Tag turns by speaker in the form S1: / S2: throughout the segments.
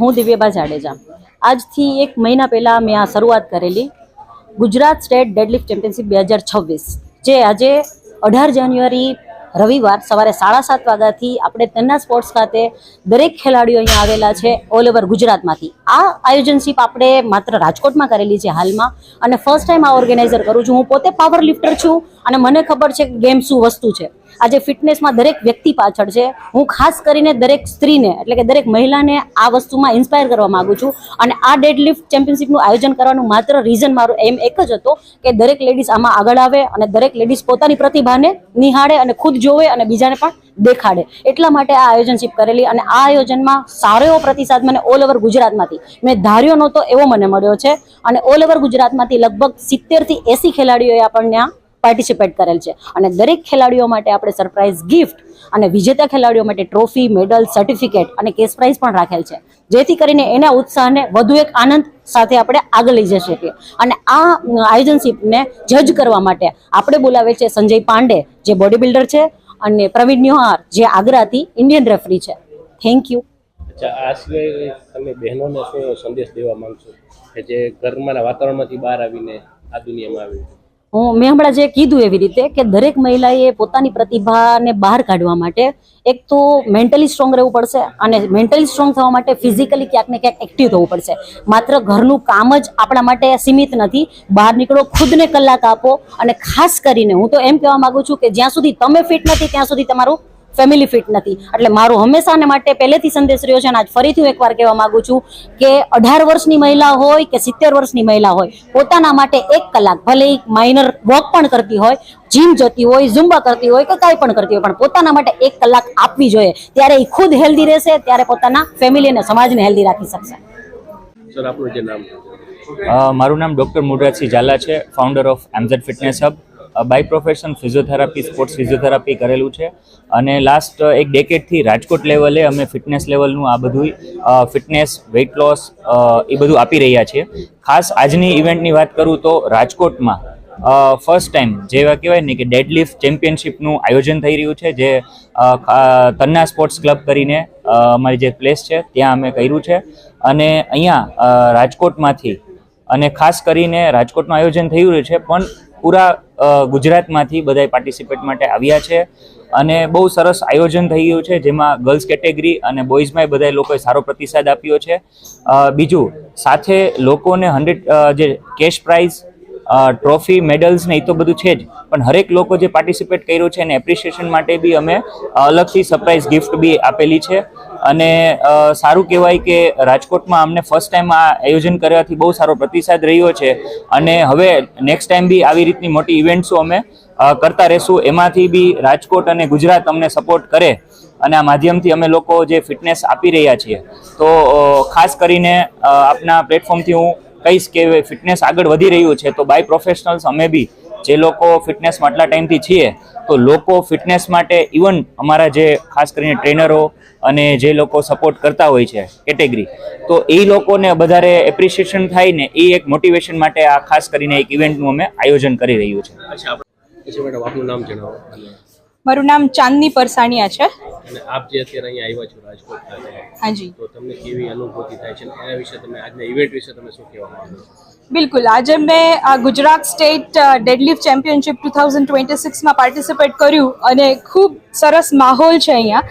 S1: હું દિવ્યબા જાડેજા. આજથી એક મહિના પહેલાં મેં આ શરૂઆત કરેલી. ગુજરાત સ્ટેટ ડેડલિફ્ટ ચેમ્પિયનશિપ બે હજાર છવ્વીસ, જે આજે અઢાર જાન્યુઆરી રવિવાર સવારે સાડા સાત વાગ્યાથી આપણે તેના સ્પોર્ટ્સ ખાતે દરેક ખેલાડીઓ અહીંયા આવેલા છે ઓલ ઓવર ગુજરાતમાંથી. આ આયોજનશીપ આપણે માત્ર રાજકોટમાં કરેલી છે હાલમાં અને ફર્સ્ટ ટાઈમ આ ઓર્ગેનાઇઝર કરું છું. હું પોતે પાવર લિફ્ટર છું અને મને ખબર છે કે ગેમ શું વસ્તુ છે. આજે ફિટનેસમાં દરેક વ્યક્તિ પાછળ છે. હું ખાસ કરીને દરેક સ્ત્રીને, એટલે કે દરેક મહિલાને આ વસ્તુમાં ઇન્સ્પાયર કરવા માગું છું. અને આ ડેડલિફ્ટ ચેમ્પિયનશિપનું આયોજન કરવાનું માત્ર રીઝન મારું એમ એક જ હતો કે દરેક લેડીઝ આમાં આગળ આવે અને દરેક લેડીઝ પોતાની પ્રતિભાને નિહાળે અને ખુદ જોવે અને બીજાને પણ દેખાડે. એટલા માટે આ આયોજનશીપ કરેલી અને આ આયોજનમાં સારો એવો પ્રતિસાદ મને ઓલ ઓવર ગુજરાતમાંથી, મેં ધાર્યો નહોતો એવો મને મળ્યો છે. અને ઓલ ઓવર ગુજરાતમાંથી લગભગ સિત્તેરથી એસી ખેલાડીઓએ આપણને આ પાર્ટિસિપેટ કરેલ છે. અને દરેક ખેલાડીઓ માટે આપણે સરપ્રાઇઝ ગિફ્ટ અને વિજેતા ખેલાડીઓ માટે ટ્રોફી મેડલ સર્ટિફિકેટ અને કેશ પ્રાઇઝ પણ રાખેલ છે. જેથી કરીને એના ઉત્સાહને વધુ એક આનંદ સાથે આપણે આગળ લઈ જઈ શકીએ. અને આ આયોજનશીપને જજ કરવા માટે આપણે બોલાવે છે સંજય પાંડે, જે બોડી બિલ્ડર છે, અને પ્રવીણ ન્યુહાર, જે આગ્રાથી ઇન્ડિયન રેફરી છે. થેન્ક યુ
S2: બહેનોને શું સંદેશ દેવા માંગશો? કે જે ઘરમાં વાતાવરણમાંથી બહાર આવીને આ દુનિયામાં આવી
S1: હું મેં હમણાં જે કીધું એવી રીતે કે દરેક મહિલાએ પોતાની પ્રતિભાને બહાર કાઢવા માટે એક તો મેન્ટલી સ્ટ્રોંગ રહેવું પડશે અને મેન્ટલી સ્ટ્રોંગ થવા માટે ફિઝિકલી ક્યાંક ને ક્યાંક એક્ટિવ થવું પડશે. માત્ર ઘરનું કામ જ આપણા માટે સીમિત નથી. બહાર નીકળો, ખુદને કલાક આપો અને ખાસ કરીને હું તો એમ કહેવા માગું છું કે જ્યાં સુધી તમે ફિટ નથી, ત્યાં સુધી તમારું ફેમિલી ફિટ નથી. એટલે મારું હંમેશાને માટે પહેલેથી સંદેશ રહ્યો છે અને આજ ફરીથી હું એકવાર કહેવા માંગુ છું કે અઢાર વર્ષની મહિલા હોય કે સિત્તેર વર્ષની મહિલા હોય પોતાના માટે એક કલાક ભલે માઇનર વોક પણ કરતી હોય જીમ જતી હોય ઝુંબા કરતી હોય કે કાંઈ પણ કરતી હોય પણ પોતાના માટે એક કલાક આપવી જોઈએ. ત્યારે એ ખુદ હેલ્ધી રહેશે ત્યારે પોતાના ફેમિલી અને સમાજને હેલ્ધી રાખી શકશે.
S2: સર આપણું જે નામ?
S3: અ, મારું નામ ડૉક્ટર મુરરાજસિંહ ઝાલા છે founder of MZ fitness hub by profession physiotherapy sports physiotherapy કરેલું છે. અને લાસ્ટ એક ડેકેડથી રાજકોટ લેવલે અમે ફિટનેસ લેવલનું આ બધું ફિટનેસ વેઇટ લોસ એ બધું આપી રહ્યા છીએ. ખાસ આજની ઇવેન્ટની વાત કરું તો રાજકોટમાં ફર્સ્ટ ટાઈમ જેવા કહેવાય ને કે ડેડલિફ્ટ ચેમ્પિયનશિપનું આયોજન થઈ રહ્યું છે, જે તન્ના સ્પોર્ટ્સ ક્લબ કરીને અમારી જે પ્લેસ છે, ત્યાં અમે કર્યું છે. અને અહીંયા રાજકોટમાંથી અને ખાસ કરીને રાજકોટનું આયોજન થઈ રહ્યું છે, પણ પૂરા ગુજરાતમાંથી બધાય પાર્ટિસિપેટ માટે આવ્યા છે. અને બહુ સરસ આયોજન થઈ ગયું છે, જેમાં ગર્લ્સ કેટેગરી અને બોયઝમાં બધા લોકોએ સારો પ્રતિસાદ આપ્યો છે. બીજું, સાથે લોકોને હંડ્રેડ જે કેશ પ્રાઇઝ ટ્રોફી મેડલ્સ ને એ તો બધું છે જ. પણ હરેક લોકો જે પાર્ટિસિપેટ કર્યું છે, એને એપ્રિશિએશન માટે બી અમે અલગથી સરપ્રાઇઝ ગિફ્ટ બી આપેલી છે. અને સારું કહેવાય કે રાજકોટમાં અમને ફર્સ્ટ ટાઈમ આ આયોજન કરવાથી બહુ સારો પ્રતિસાદ રહ્યો છે. અને હવે નેક્સ્ટ ટાઈમ બી આવી રીતની મોટી ઇવેન્ટ્સો અમે કરતા રહેશું. એમાંથી બી રાજકોટ અને ગુજરાત અમને સપોર્ટ કરે અને આ માધ્યમથી અમે લોકો જે ફિટનેસ આપી રહ્યા છીએ. તો ખાસ કરીને આપના પ્લેટફોર્મથી હું કહીશ કે ફિટનેસ આગળ વધી રહ્યું છે. તો બાય પ્રોફેશનલ્સ અમે બી જે લોકો ફિટનેસમાં આટલા ટાઈમથી છીએ તો લોકો ફિટનેસ માટે ઇવન અમારા જે ખાસ કરીને ટ્રેનરો અને જે લોકો સપોર્ટ કરતા હોય છે કેટેગરી તો એ લોકોને વધારે એપ્રિશિએશન થાય ને એ એક મોટિવેશન માટે આ ખાસ કરીને એક ઇવેન્ટનું અમે આયોજન કરી રહ્યું છે.
S2: અચ્છા આપણે પછી મેડમ આપનું નામ જણાવો.
S4: મારું નામ ચાંદની પરસાણિયા છે.
S2: અને આપ જે અત્યારે અહીંયા આવ્યા છો રાજકોટ ખાતે
S4: હાજી
S2: તો તમને કેવી અનુભૂતિ થાય છે? એના વિશે તમે આજના ઇવેન્ટ વિશે તમે શું કહેવા માંગો છો?
S4: બિલકુલ. આજે મેં Gujarat state deadlift championship two thousand twenty સિક્સમાં participate કર્યું અને ખૂબ સરસ માહોલ છે અહીંયા.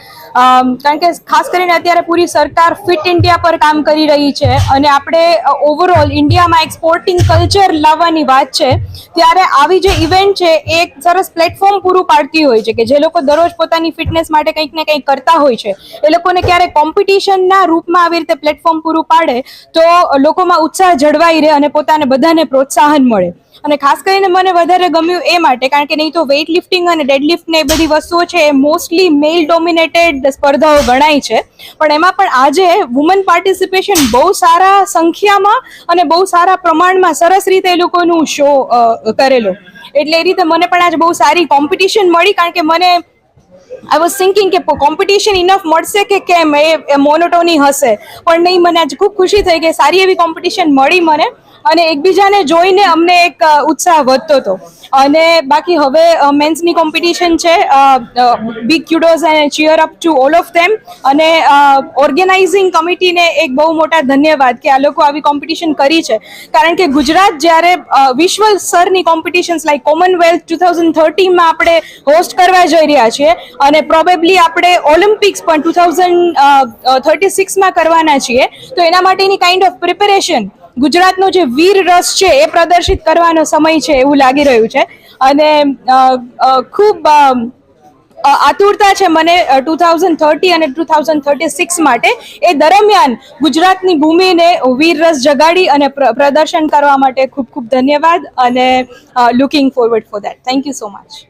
S4: કારણ કે ખાસ કરીને અત્યારે પૂરી સરકાર ફિટ ઇન્ડિયા પર કામ કરી રહી છે અને આપણે ઓવરઓલ ઇન્ડિયામાં એક સ્પોર્ટિંગ કલ્ચર લાવવાની વાત છે. ત્યારે આવી જે ઇવેન્ટ છે, એ એક સરસ પ્લેટફોર્મ પૂરું પાડતી હોય છે કે જે લોકો દરરોજ પોતાની ફિટનેસ માટે કંઈક ને કંઈક કરતા હોય છે. એ લોકોને ક્યારેક કોમ્પિટિશનના રૂપમાં આવી રીતે પ્લેટફોર્મ પૂરું પાડે તો લોકોમાં ઉત્સાહ જળવાઈ રહે અને પોતાને બધાને પ્રોત્સાહન મળે. અને ખાસ કરીને મને વધારે ગમ્યું એ માટે કારણ કે નહીં તો વેઇટ લિફ્ટિંગ અને ડેડ લિફ્ટ ને એ બધી વસ્તુઓ છે એ મોસ્ટલી મેલ ડોમિનેટેડ સ્પર્ધાઓ ગણાય છે. પણ એમાં પણ આજે વુમન પાર્ટિસિપેશન બહુ સારા સંખ્યામાં અને બહુ સારા પ્રમાણમાં સરસ રીતે એ લોકોનું શો કરેલો. એટલે એ રીતે મને પણ આજે બહુ સારી કોમ્પિટિશન મળી કારણ કે મને આઈ વોઝ થિંકિંગ કે કોમ્પિટિશન ઇનફ મળશે કે કેમ? એ મોનોટોની હશે. પણ નહીં, મને આજે ખૂબ ખુશી થઈ કે સારી એવી કોમ્પિટિશન મળી મને. અને એકબીજાને જોઈને અમને એક ઉત્સાહ વધતો હતો. અને બાકી હવે મેન્સની કોમ્પિટિશન છે બિગ ક્યુડોઝ અને cheer up to all of them અને ઓર્ગેનાઇઝિંગ કમિટીને એક બહુ મોટા ધન્યવાદ કે આ લોકો આવી કોમ્પિટિશન કરી છે. કારણ કે ગુજરાત જ્યારે વિશ્વ સ્તરની competitions like commonwealth two thousand થર્ટીનમાં આપણે હોસ્ટ કરવા જઈ રહ્યા છીએ અને પ્રોબેબલી આપણે ઓલિમ્પિક્સ પણ ટુ થાઉઝન્ડ થર્ટી સિક્સમાં કરવાના છીએ. તો એના માટેની કાઇન્ડ ઓફ પ્રિપેરેશન ગુજરાતનો જે વીર રસ છે એ પ્રદર્શિત કરવાનો સમય છે એવું લાગી રહ્યું છે. અને ખૂબ આતુરતા છે મને ટુ થાઉઝન્ડ થર્ટી અને ટુ થાઉઝન્ડ થર્ટી સિક્સ માટે. એ દરમિયાન ગુજરાતની ભૂમિને વીર રસ જગાડી અને પ્ર- પ્રદર્શન કરવા માટે ખૂબ ખૂબ ધન્યવાદ અને looking forward for that thank you so much